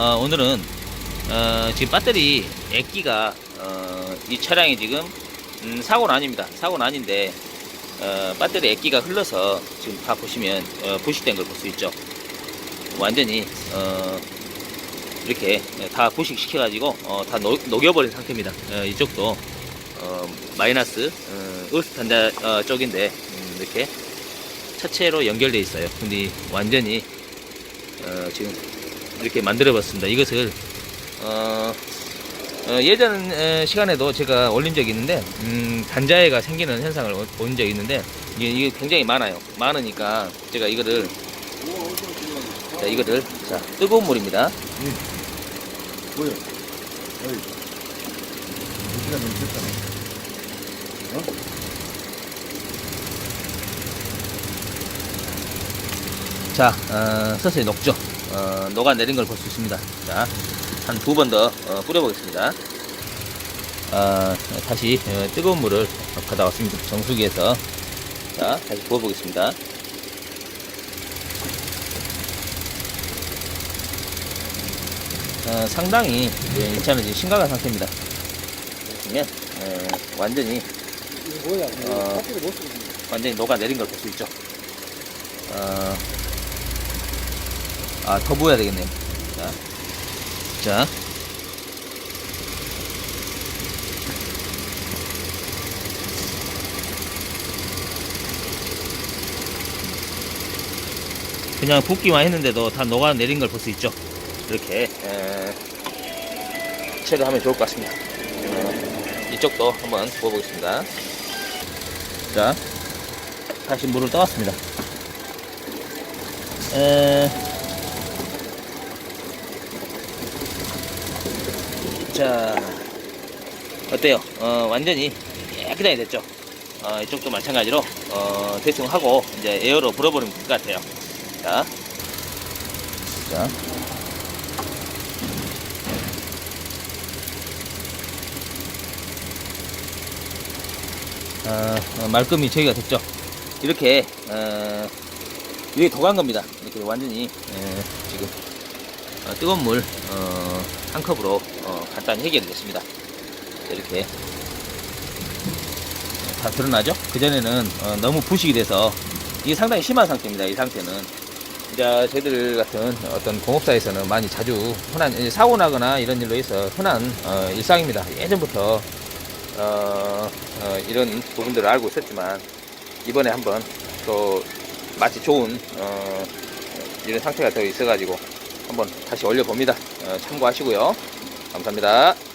어, 오늘은 어, 지금 배터리 액기가 어, 이 차량이 지금 음, 사고는 아닙니다. 사고는 아닌데 어, 배터리 액기가 흘러서 지금 다 보시면 어, 부식된 걸 볼 수 있죠. 완전히 어, 이렇게 다 부식시켜 가지고 어, 다 녹, 녹여버린 상태입니다. 어, 이쪽도 어, 마이너스 어, 으스탄자 어, 쪽인데 음, 이렇게 차체로 연결되어 있어요. 근데 완전히 어, 지금 이렇게 만들어 봤습니다. 이것을 어, 어, 예전 에, 시간에도 제가 올린 적이 있는데 음, 단자해가 생기는 현상을 올- 올린 적이 있는데 이게, 이게 굉장히 많아요. 많으니까 제가 이거를 자, 이거를 자 뜨거운 물입니다. 뭐야? 어? 자, 어, 서서히 녹죠. 어, 녹아내린 걸 볼 수 있습니다. 자, 한 두 번더 어, 뿌려보겠습니다. 어, 다시 어, 뜨거운 물을 받아왔습니다. 정수기에서. 자, 다시 부어보겠습니다. 어, 상당히 예, 이 차는 지금 심각한 상태입니다. 보시면 어, 완전히? 어. 완전히 녹아내린 걸 볼 수 있죠. 어, 아, 더 부어야 되겠네요. 자, 자. 그냥 붓기만 했는데도 다 녹아 내린 걸 볼 수 있죠. 이렇게 에, 처리하면 좋을 것 같습니다. 어, 이쪽도 한번 부어보겠습니다. 자, 다시 물을 떠왔습니다. 에... 자, 어때요? 어, 완전히 깨끗하게 됐죠? 어, 이쪽도 마찬가지로, 어, 대충 하고, 이제 에어로 불어버리면 될 것 같아요. 자. 자. 어, 어, 말끔히 처리가 됐죠. 이렇게 어, 이게 더 간 겁니다. 이렇게 완전히 에, 지금 어, 뜨거운 물 한 컵으로 어, 간단히 해결이 됐습니다. 이렇게 다 드러나죠? 그 전에는 어, 너무 부식이 돼서 이게 상당히 심한 상태입니다. 이 상태는 이제 저희들 같은 어떤 공업사에서는 많이 자주 흔한 사고 나거나 이런 일로 해서 흔한 어, 일상입니다. 예전부터 어, 어, 이런 부분들을 알고 있었지만 이번에 한번 또 마치 좋은 어, 이런 상태가 더 있어가지고 한번 다시 올려봅니다. 어, 참고하시고요. 감사합니다.